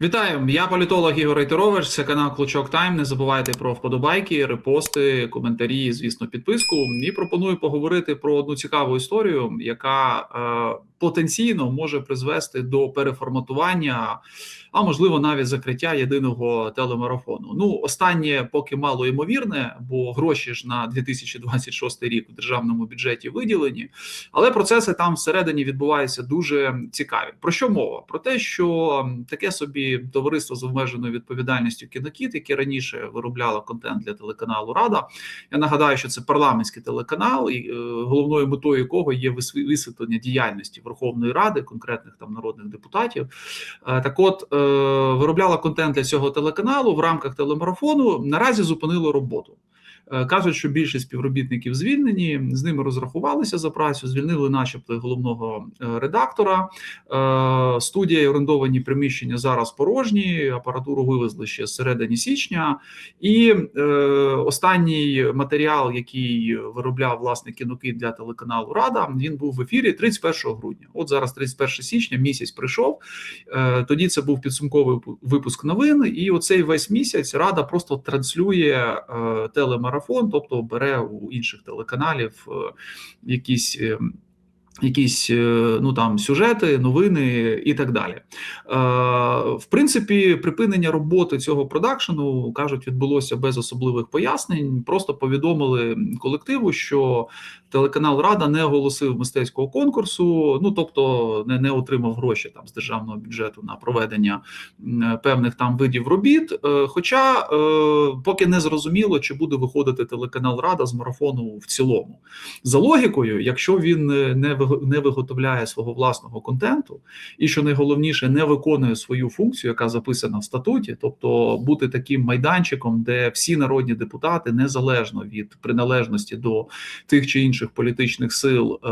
Вітаю, я політолог Ігор Рейтерович, це канал Клочок Тайм. Не забувайте про вподобайки, репости, коментарі, звісно, підписку. І пропоную поговорити про одну цікаву історію, яка е, потенційно може призвести до переформатування, а можливо навіть закриття єдиного телемарафону. Ну, останнє поки мало ймовірне, бо гроші ж на 2026 рік в державному бюджеті виділені, але процеси там всередині відбуваються дуже цікаві. Про що мова? Про те, що таке собі товариство з обмеженою відповідальністю кінокіт, яке раніше виробляло контент для телеканалу Рада. Я нагадаю, що це парламентський телеканал, і е, головною метою якого є висві- висвітлення діяльності Верховної Ради, конкретних там народних депутатів. Е, Так, от е, виробляла контент для цього телеканалу в рамках телемарафону. Наразі зупинило роботу. Е, Кажуть, що більшість співробітників звільнені, з ними розрахувалися за працю, звільнили, начебто, головного е, редактора. Е, Студія і орендовані приміщення зараз порожні. Апаратуру вивезли ще з середини січня. І останній матеріал, який виробляв власне кінокит для телеканалу Рада, він був в ефірі 31 грудня. От зараз 31 січня, місяць прийшов. Тоді це був підсумковий випуск новин, і оцей весь місяць Рада просто транслює е, телемарафон, тобто бере у інших телеканалів е, якісь. е, Якісь е, ну там сюжети, новини і так далі. Е, в принципі, припинення роботи цього продакшену кажуть, відбулося без особливих пояснень. Просто повідомили колективу, що телеканал Рада не оголосив мистецького конкурсу, ну тобто не, не отримав гроші там з державного бюджету на проведення певних там видів робіт. Е, Хоча е, поки не зрозуміло, чи буде виходити телеканал Рада з марафону в цілому. За логікою, якщо він е, не не виготовляє свого власного контенту, і що найголовніше, не виконує свою функцію, яка записана в статуті, тобто бути таким майданчиком, де всі народні депутати, незалежно від приналежності до тих чи інших політичних сил, е,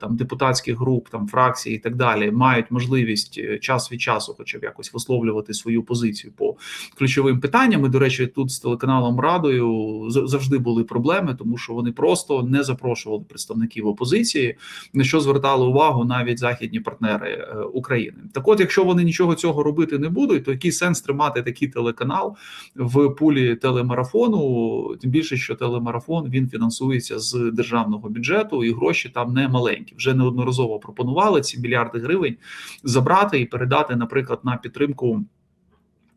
там депутатських груп, там фракцій і так далі, мають можливість е, час від часу, хоча б якось висловлювати свою позицію по ключовим питанням. І, до речі, тут з телеканалом Радою завжди були проблеми, тому що вони просто не запрошували представників опозиції, на що звертали увагу навіть західні партнери е, України. Так, от, якщо вони нічого цього робити не будуть, то який сенс тримати такий телеканал в пулі телемарафону? Тим більше, що телемарафон він фінансується з державного бюджету, і гроші там не маленькі. Вже неодноразово пропонували ці мільярди гривень забрати і передати, наприклад, на підтримку.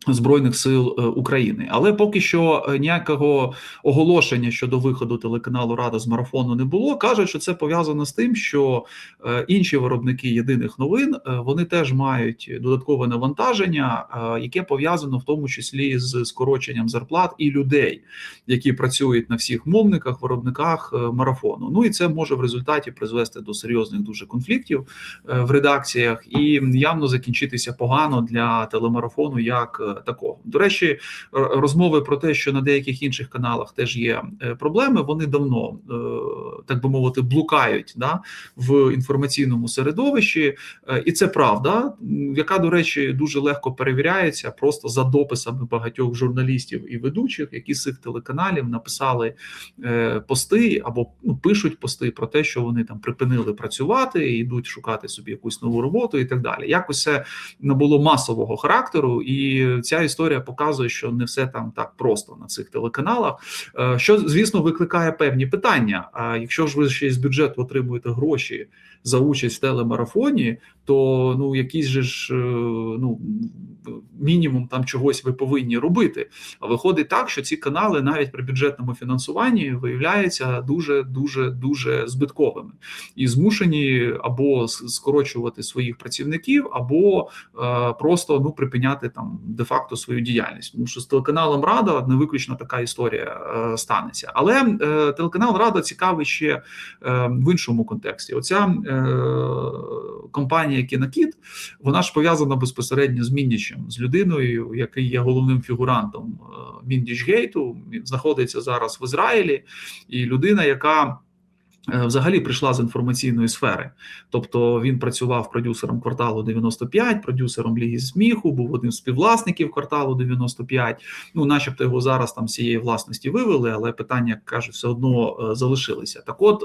Збройних сил е, України, але поки що е, ніякого оголошення щодо виходу телеканалу Рада з марафону не було. кажуть, що це пов'язано з тим, що е, інші виробники єдиних новин вони теж мають додаткове навантаження, яке пов'язано в тому числі з скороченням зарплат і людей, які працюють на всіх мовниках, виробниках марафону. Ну і це може в результаті призвести до серйозних дуже конфліктів в редакціях і явно закінчитися погано для телемарафону як такого. До речі, розмови про те, що на деяких інших каналах теж є е, проблеми, вони давно е, так би мовити блукають да, в інформаційному середовищі, Е, і це правда, яка, до речі, дуже легко перевіряється просто за дописами багатьох журналістів і ведучих, які з цих телеканалів написали е, пости або ну, пишуть пости про те, що вони там припинили працювати, і йдуть шукати собі якусь нову роботу і так далі. Якось це набуло масового характеру, і ця історія показує, що не все там так просто на цих телеканалах. Е, Що звісно викликає певні питання. А якщо ж ви ще з бюджету отримуєте гроші за участь в телемарафоні, то ну якісь же ж е, ну мінімум там чогось ви повинні робити. А виходить так, що ці канали навіть при бюджетному фінансуванні виявляються дуже дуже дуже збитковими і змушені або скорочувати своїх працівників, або е, просто ну припиняти там де-факто свою діяльність. Тому що з телеканалом Рада не виключно така історія е, станеться. Але е, телеканал Рада цікавий ще е, в іншому контексті. Оця е, компанія Кінокіт, вона ж пов'язана безпосередньо з Міндічем, з людиною, який є головним фігурантом е, Міндічгейту, знаходиться зараз в Ізраїлі, і людина, яка е, взагалі прийшла з інформаційної сфери. Тобто він працював продюсером кварталу 95, продюсером Ліги сміху, був одним з співвласників кварталу 95. Ну, начебто його зараз там з цієї власності вивели, але питання, як кажуть, все одно е, залишилися. Так от,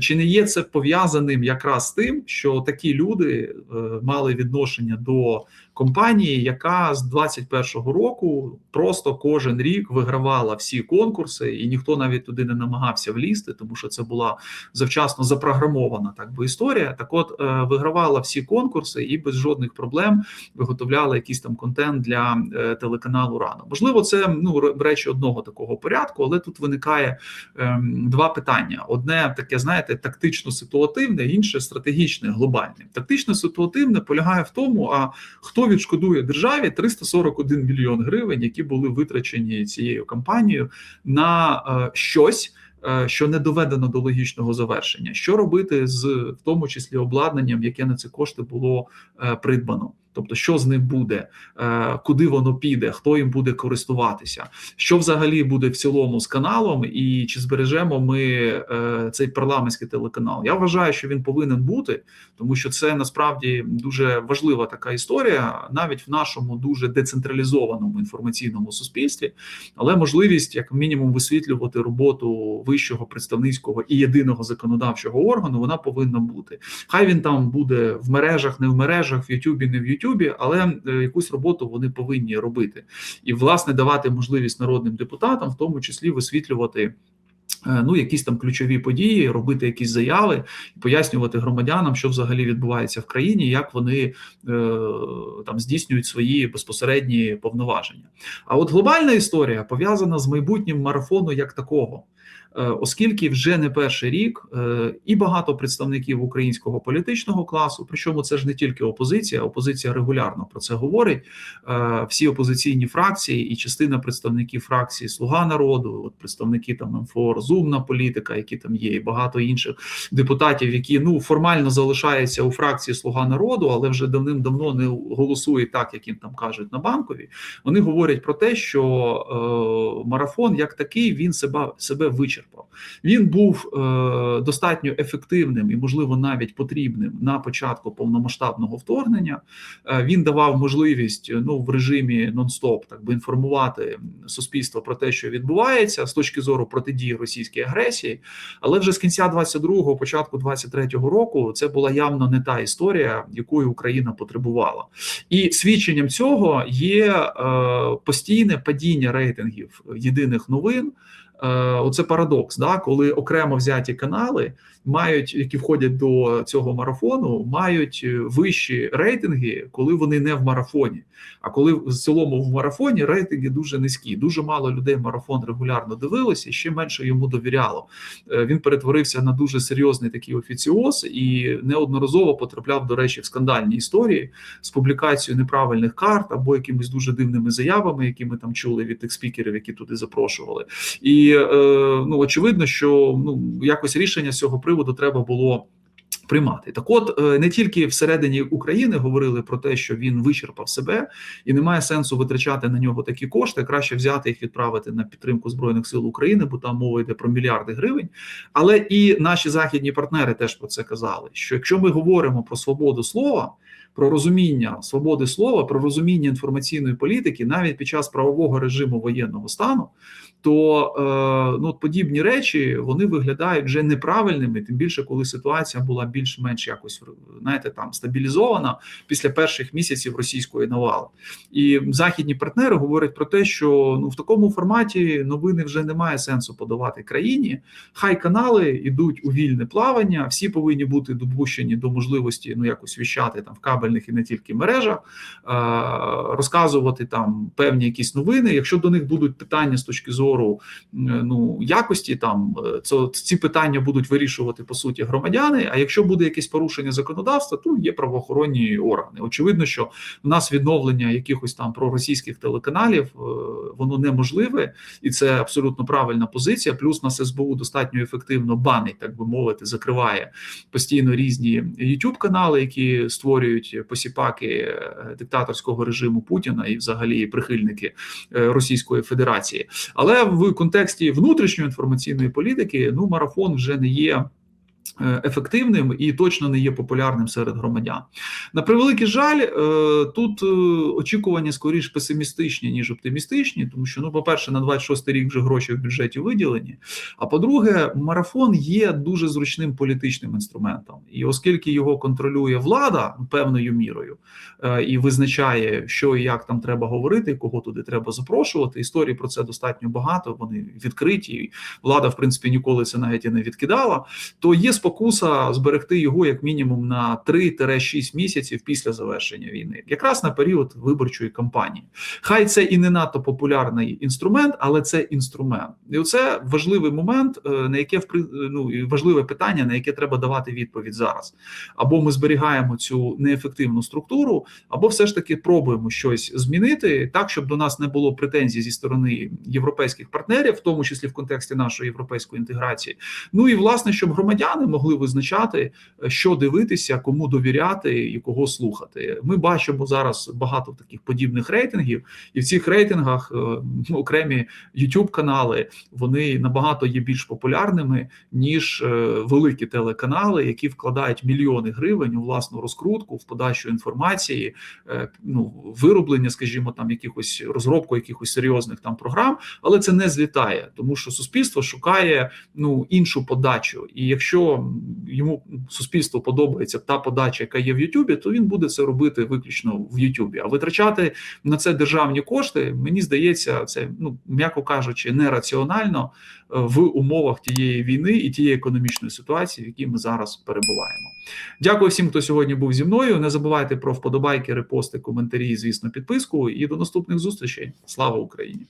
чи не є це пов'язаним якраз з тим, що такі люди мали відношення до компанії, яка з 21-го року просто кожен рік вигравала всі конкурси, і ніхто навіть туди не намагався влізти, тому що це була завчасно запрограмована так би історія. Так, от е, вигравала всі конкурси і без жодних проблем виготовляла якийсь там контент для е, телеканалу рано. Можливо, це ну речі одного такого порядку, але тут виникає ем, два питання: одне таке, знаєте, тактично ситуативне, інше стратегічне, глобальне. Тактично ситуативне полягає в тому, а хто відшкодує державі 341 мільйон гривень, які були витрачені цією кампанією на е, щось. Е, що не доведено до логічного завершення, що робити з в тому числі обладнанням, яке на ці кошти було е, придбано. Тобто, що з ним буде, е, куди воно піде, хто їм буде користуватися, що взагалі буде в цілому з каналом, і чи збережемо ми е, цей парламентський телеканал? Я вважаю, що він повинен бути, тому що це насправді дуже важлива така історія, навіть в нашому дуже децентралізованому інформаційному суспільстві, але можливість як мінімум висвітлювати роботу вищого представницького і єдиного законодавчого органу, вона повинна бути. Хай він там буде в мережах, не в мережах, в Ютубі, не в Ютубі. Ютубі, але е, якусь роботу вони повинні робити і власне давати можливість народним депутатам, в тому числі висвітлювати. Е, ну, якісь там ключові події, робити якісь заяви, пояснювати громадянам, що взагалі відбувається в країні, як вони е, там здійснюють свої безпосередні повноваження. А от глобальна історія пов'язана з майбутнім марафону як такого. Е, оскільки вже не перший рік і багато представників українського політичного класу, причому це ж не тільки опозиція, опозиція регулярно про це говорить. Всі опозиційні фракції і частина представників фракції Слуга народу, от представники там МФО Розумна політика, які там є, і багато інших депутатів, які ну формально залишаються у фракції Слуга народу, але вже давним-давно не голосують так, як їм там кажуть на банкові. Вони говорять про те, що е, марафон як такий він себе себе вичерпав. Він був е, достатньо ефективним і, можливо, навіть потрібним на початку повномасштабного вторгнення. Е, він давав можливість ну в режимі нон-стоп так би інформувати суспільство про те, що відбувається з точки зору протидії російській агресії. Але вже з кінця 22-го, початку 23-го року, це була явно не та історія, якої Україна потребувала, і свідченням цього є е, постійне падіння рейтингів єдиних новин. Е, оце парадокс, да, коли окремо взяті канали мають, які входять до цього марафону, мають е, вищі рейтинги, коли вони не в марафоні. А коли в цілому в марафоні рейтинги дуже низькі. Дуже мало людей марафон регулярно дивилося, ще менше йому довіряло. Е, він перетворився на дуже серйозний такий офіціоз і неодноразово потрапляв, до речі, в скандальні історії з публікацією неправильних карт або якимись дуже дивними заявами, які ми там чули від тих спікерів, які туди запрошували. І е, ну очевидно, що ну якось рішення з цього приводу приводу треба було. Приймати так, от е, не тільки всередині України говорили про те, що він вичерпав себе, і немає сенсу витрачати на нього такі кошти. Краще взяти їх відправити на підтримку збройних сил України, бо там мова йде про мільярди гривень. Але і наші західні партнери теж про це казали: що якщо ми говоримо про свободу слова, про розуміння свободи слова, про розуміння інформаційної політики, навіть під час правового режиму воєнного стану, то е, ну подібні речі вони виглядають вже неправильними, тим більше коли ситуація була більш-менш якось знаєте, там стабілізована після перших місяців російської навали. І західні партнери говорять про те, що ну в такому форматі новини вже немає сенсу подавати країні. Хай канали йдуть у вільне плавання, всі повинні бути допущені до можливості ну якось віщати там в кабельних і не тільки мережах, е, розказувати там певні якісь новини. Якщо до них будуть питання з точки зору зору ну якості, там це ці питання будуть вирішувати по суті громадяни. А якщо буде якесь порушення законодавства, то є правоохоронні органи. Очевидно, що в нас відновлення якихось там проросійських телеканалів е, воно неможливе, і це абсолютно правильна позиція. Плюс нас СБУ достатньо ефективно банить, так би мовити, закриває постійно різні youtube канали, які створюють посіпаки е, диктаторського режиму Путіна і, взагалі, прихильники е, Російської Федерації. Але в контексті внутрішньої інформаційної політики ну марафон вже не є ефективним і точно не є популярним серед громадян. На превеликий жаль, е, тут е, очікування скоріш песимістичні ніж оптимістичні, тому що ну, по-перше, на 26 рік вже гроші в бюджеті виділені. А по-друге, марафон є дуже зручним політичним інструментом, і оскільки його контролює влада певною мірою е, і визначає, що і як там треба говорити, кого туди треба запрошувати. Історії про це достатньо багато. Вони відкриті. Влада, в принципі, ніколи це навіть і не відкидала. То є спокуса зберегти його як мінімум на 3-6 місяців після завершення війни, якраз на період виборчої кампанії. Хай це і не надто популярний інструмент, але це інструмент, і це важливий момент, е, на яке ну важливе питання, на яке треба давати відповідь зараз. Або ми зберігаємо цю неефективну структуру, або все ж таки пробуємо щось змінити так, щоб до нас не було претензій зі сторони європейських партнерів, в тому числі в контексті нашої європейської інтеграції. Ну і власне, щоб громадяни могли визначати, е, що дивитися, кому довіряти і кого слухати. Ми бачимо зараз багато таких подібних рейтингів, і в цих рейтингах е, ну, окремі youtube канали вони набагато є більш популярними ніж е, великі телеканали, які вкладають мільйони гривень у власну розкрутку в подачу інформації, ну вироблення, скажімо, там якихось розробку якихось серйозних там програм, але це не злітає, тому що суспільство шукає ну іншу подачу. І якщо йому суспільству подобається та подача, яка є в Ютубі, то він буде це робити виключно в Ютубі. А витрачати на це державні кошти, мені здається, це ну м'яко кажучи, нераціонально е, в умовах тієї війни і тієї економічної ситуації, в якій ми зараз перебуваємо. Дякую всім, хто сьогодні був зі мною. Не забувайте про вподобайки, репости, коментарі, звісно, підписку. І до наступних зустрічей. Слава Україні!